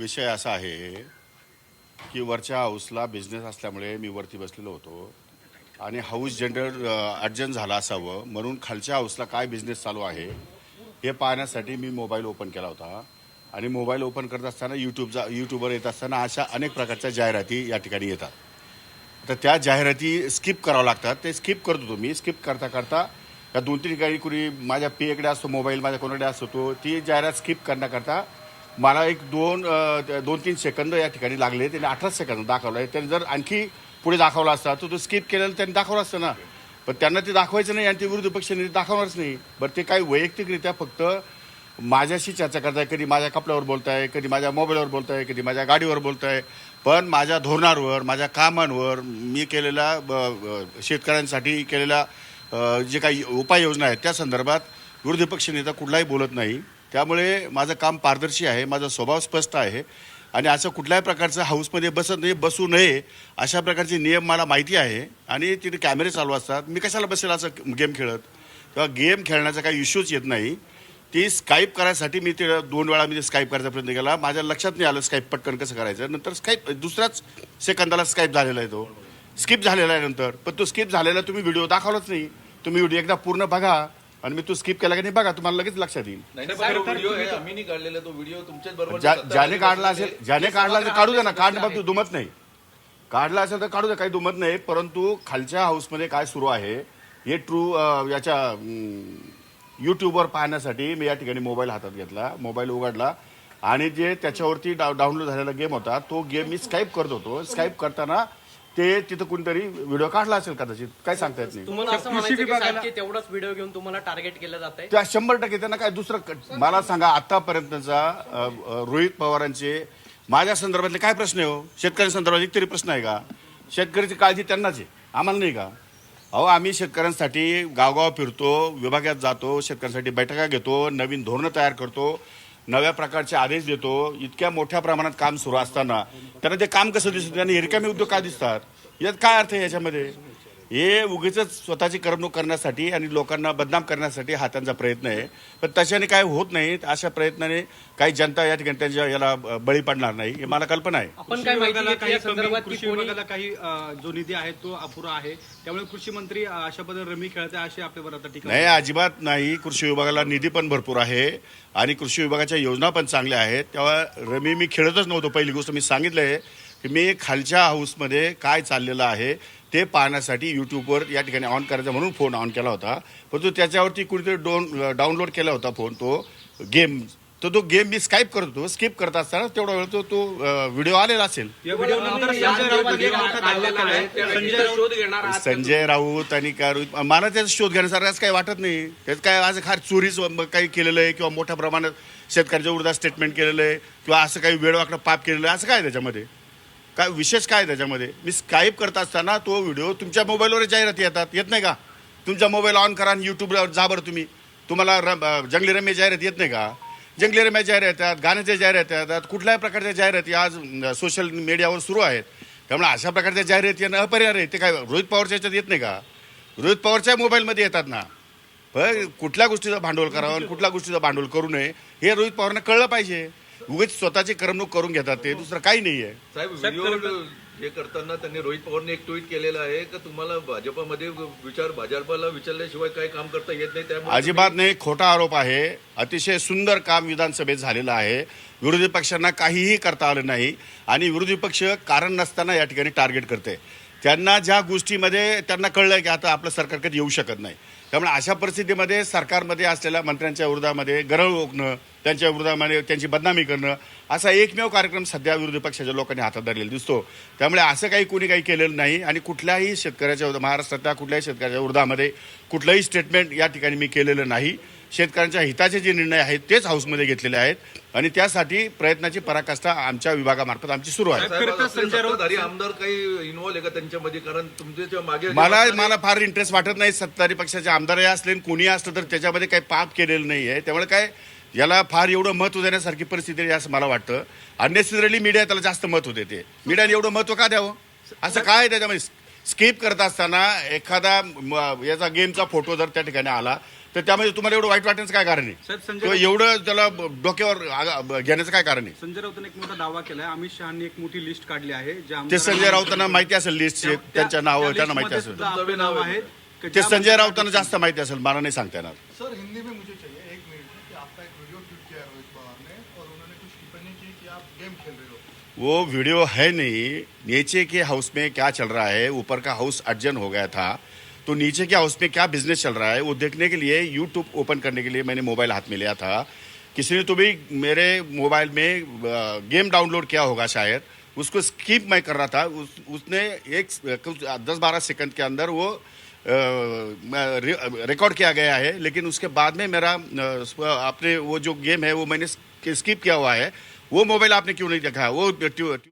विषय असा आहे की वरच्या हाऊसला बिझनेस असल्यामुळे मी वरती बसलेलो होतो. आणि हाऊस जनरल अर्जंट झाला असावं म्हणून खालच्या हाऊसला काय बिझनेस चालू आहे हे पाहण्यासाठी मी मोबाईल ओपन केला होता. आणि मोबाईल ओपन करत असताना यूट्यूबचा यूट्यूबवर येत असताना अशा अनेक प्रकारच्या जाहिराती या ठिकाणी येतात. तर त्या जाहिराती स्किप करावं लागतात. ते स्किप करत होतो मी. स्किप करता करता या दोन तीन ठिकाणी कुणी माझ्या पेकडे असतो मोबाईल माझ्या कोणाकडे असतो तो ती जाहिरात स्किप करण्याकरता मला एक दोन दोन तीन सेकंद या ठिकाणी लागले त्याने अठरा सेकंद दाखवलं आहे त्याने जर आणखी पुढे दाखवला असता तर तो स्किप केलेला त्यांनी दाखवलं असतं ना. पण त्यांना ते दाखवायचं नाही आणि ते विरोधी पक्षाने दाखवणारच नाही. बरं ते काही वैयक्तिकरित्या फक्त माझ्याशी चर्चा करताय कधी माझ्या कपड्यावर बोलताय कधी माझ्या मोबाईलवर बोलताय कधी माझ्या गाडीवर बोलताय. पण माझ्या धोरणांवर माझ्या कामांवर मी केलेल्या ब- शेतकऱ्यांसाठी केलेल्या जे काही उपाययोजना आहेत त्या संदर्भात विरोधी पक्ष नेता कुठलाही बोलत नाही. त्यामुळे माझं काम पारदर्शी आहे माझा स्वभाव स्पष्ट आहे आणि असं कुठल्याही प्रकारचं हाऊसमध्ये बसत नाही बसू नये अशा प्रकारचे नियम मला माहिती आहे आणि तिथे कॅमेरे चालू असतात. मी कशाला बसेल असं गेम खेळत? तेव्हा गेम खेळण्याचा काही इश्यूच येत नाही. ती स्काईप करायसाठी मी ते दोन वेळा मी ते स्काईप करायचा प्रयत्न केला. माझ्या लक्षात नाही आलं स्काईप पटकन कसं करायचं. नंतर स्काईप दुसऱ्याच सेकंदाला स्काईप झालेला आहे तो. स्किप झालेला आहे नंतर. पण तो स्किप झालेला तुम्ही व्हिडिओ दाखवलाच नाही. तुम्ही व्हिडिओ एकदा पूर्ण बघा. आणि मी तो स्किप केला की नाही बघा तुम्हाला लगेच लक्षात येईल. नाही नाही, तो व्हिडिओ आहे आम्ही नाही काढलेला तो व्हिडिओ तुमच्याच बरोबर ज्या- ज्याने काढला असेल ज्याने काढला असेल काढू दे ना काढण्या बाबतीत दुमत नाही. काढला असेल तर काढू दे काही दुमत नाही परंतु खालच्या हाऊसमध्ये काय सुरू आहे हे ट्रू याच्या यूट्यूबवर पाहण्यासाठी मी या ठिकाणी मोबाईल हातात घेतला मोबाईल उघडला आणि जे त्याच्यावरती डाउनलोड झालेला गेम होता तो गेम मी स्काईप करत होतो. स्काईप करताना ते तिथं कोणतरी व्हिडिओ काढला असेल कदाचित. काय सांगता येत नाही. तुम्हाला असं म्हणायचं की साहेब की तेवढाच व्हिडिओ घेऊन तुम्हाला टार्गेट केलं जात आहे त्या शंभर टक्के त्यांना काय दुसरं क- मला सांगा आतापर्यंतचा अ, अ, रोहित पवारांचे माझ्या संदर्भातले काय प्रश्न आहे हो? शेतकऱ्यांसंदर्भात एक तरी प्रश्न आहे का? शेतकऱ्याची काळजी त्यांनाच आहे. आम्हाला नाही का? अहो आम्ही शेतकऱ्यांसाठी गावगाव फिरतो विभागात जातो शेतकऱ्यांसाठी बैठका घेतो नवीन धोरणं तयार करतो. नव्या प्रकारचे आदेश देतो इतक्या मोठ्या प्रमाणात काम सुरू असताना त्यांना ते काम कसं दिसतं? त्यांना हिरकामी उद्योग का दिसतात? यात काय अर्थ आहे याच्यामध्ये? हे उगीच स्वतःची करमणूक करण्यासाठी आणि लोकांना बदनाम करण्यासाठी हा त्यांचा प्रयत्न आहे. पण तशाने काय होत नाही अशा प्रयत्नाने काही जनता या ठिकाणी त्यांच्या याला बळी पडणार नाही हे मला कल्पना आहे. आपण काय कृषी विभागाला काही जो निधी आहे तो अपुरा आहे. त्यामुळे कृषी मंत्री अशा पद्धतीने रमी खेळते अशी आपल्यावर आता टीका नाही अजिबात नाही. कृषी विभागाला निधी पण भरपूर आहे आणि कृषी विभागाच्या योजना पण चांगल्या आहेत. तेव्हा रमी मी खेळतच नव्हतो. पहिली गोष्ट मी सांगितलं आहे की मी खालच्या हाऊसमध्ये काय चाललेलं आहे ते पाहण्यासाठी यूट्यूबवर या ठिकाणी ऑन करायचा म्हणून फोन ऑन केला होता. परंतु त्याच्यावरती कुणीतरी डोन डाउनलोड केला होता फोन तो गेम तर तो गेम मी स्काईप करत होतो. स्किप करत असताना तेवढा वेळ तो तो व्हिडिओ आलेला असेल. या व्हिडिओ नंतर संजय राऊत का आणि काय रोहित मला त्याचा शोध घेण्यासारखं असं काही वाटत नाही. त्यात काय आज खार चोरीच काही केलेलं आहे किंवा मोठ्या प्रमाणात शेतकऱ्याच्या विरोधात स्टेटमेंट केलेलं आहे किंवा असं काही वेळवाकडं पाप केलेलं आहे. असं काय त्याच्यामध्ये? काय विशेष काय आहे त्याच्यामध्ये? मी स्काईप करत असताना तो व्हिडिओ तुमच्या मोबाईलवर जाहिराती येतात. येत नाही का? तुमचा मोबाईल ऑन करा आणि यूट्यूबला जा बरं तुम्ही. तुम्हाला र जंगली रम्य जाहिरात येत नाही का? जंगली रम्य जाहिरात येतात गाण्याच्या जाहिराती येतात कुठल्याही प्रकारच्या जाहिराती आज सोशल मीडियावर सुरू आहेत. त्यामुळे अशा प्रकारच्या जाहिराती येणं अपरिहार्य आहे. ते काय रोहित पवारच्या याच्यात येत नाही का? रोहित पवारच्या मोबाईलमध्ये येतात ना. पण कुठल्या गोष्टीचं भांडवल करावं आणि कुठल्या गोष्टीचं भांडवल करू नये हे रोहित पवारनं कळलं पाहिजे. उगीच स्वतःची करमणूक करून घेतात ते दुसरं काही नाही आहे साहेब व्हिडिओ हे करताना त्यांनी रोहित पवारने एक ट्विट केलेलं आहे का तुम्हाला भाजपमध्ये विचार भाजपला विचारल्याशिवाय काही काम करता येत नाही त्यामुळे अजिबात नाही खोटा आरोप आहे. अतिशय सुंदर काम विधानसभेत झालेलं आहे. विरोधी पक्षांना काहीही करता आलं नाही आणि विरोधी पक्ष कारण नसताना या ठिकाणी टार्गेट करते. त्यांना ज्या गोष्टीमध्ये त्यांना कळलं की आता आपलं सरकार कधी येऊ शकत नाही. त्यामुळे अशा परिस्थितीमध्ये सरकारमध्ये असलेल्या मंत्र्यांच्या विरोधामध्ये गरळ ओकणं त्यांच्या विरोधामध्ये त्यांची बदनामी करणं असा एकमेव कार्यक्रम सध्या विरोधी पक्षाच्या लोकांनी हातात धरलेला दिसतो. त्यामुळे असं काही कोणी काही केलेलं नाही आणि कुठल्याही शेतकऱ्याच्या महाराष्ट्रातल्या कुठल्याही शेतकऱ्याच्या विरोधामध्ये कुठलंही स्टेटमेंट या ठिकाणी मी केलेलं नाही. शेतकऱ्यांच्या हिताचे जे निर्णय आहेत तेच हाऊसमध्ये घेतलेले आहेत. आणि त्यासाठी प्रयत्नाची पराकाष्ठा आमच्या विभागामार्फत आमची सुरू आहे. आमदार काही इन्व्हॉल्व त्यांच्यामध्ये? कारण तुमच्या मागे मला मला फार इंटरेस्ट वाटत नाही सत्ताधारी पक्षाचे आमदारही असले आणि कोणी असलं तर त्याच्यामध्ये काही पाप केलेलं नाही आहे त्यामुळे काय याला फार एवढं महत्त्व देण्यासारखी परिस्थिती आहे असं मला वाटतं. अननेसेसरली मीडिया त्याला जास्त महत्त्व देते. मीडियाने एवढं महत्त्व का द्यावं? असं काय आहे त्याच्यामध्ये? स्किप करत असताना एखादा म, याचा गेमचा फोटो जर त्या ठिकाणी आला तर त्यामध्ये तुम्हाला एवढं वाईट वाटण्याचं काय कारण आहे? साहेब किंवा एवढं त्याला डोक्यावर आग- घेण्याचं काय कारण आहे? संजय राऊतांनी एक मोठा दावा केलाय. अमित शहानी एक मोठी लिस्ट काढली आहे ज्या ते आमदारांना- संजय राऊतांना माहिती असेल लिस्ट त्या- त्यांच्या नावं त्या त्यांना माहिती असेल. सुद्धा आपलं नाव आहे. की ते ज्या संजय राऊतांना जास्त माहिती असेल मला नाही सांगता येणार. सर हिंदी में वो वीडियो है नहीं। नीचे के हाउस में क्या चल रहा है? ऊपर का हाउस अर्जन हो गया था। तो नीचे के हाउस में क्या बिज़नेस चल रहा है वो देखने के लिए यूट्यूब ओपन करने के लिए मैंने मोबाइल हाथ में लिया था। किसी ने तो भी मेरे मोबाइल में गेम डाउनलोड किया होगा शायद। उसको स्किप मैं कर रहा था। उस, उसने एक कुछ दस बारह सेकंड के अंदर वो रिकॉर्ड किया गया है। लेकिन उसके बाद में मेरा अ, आपने वो जो गेम है वो मैंने स्किप किया हुआ है। वो मोबाइल आपने क्यों नहीं देखा? वो ट्यू-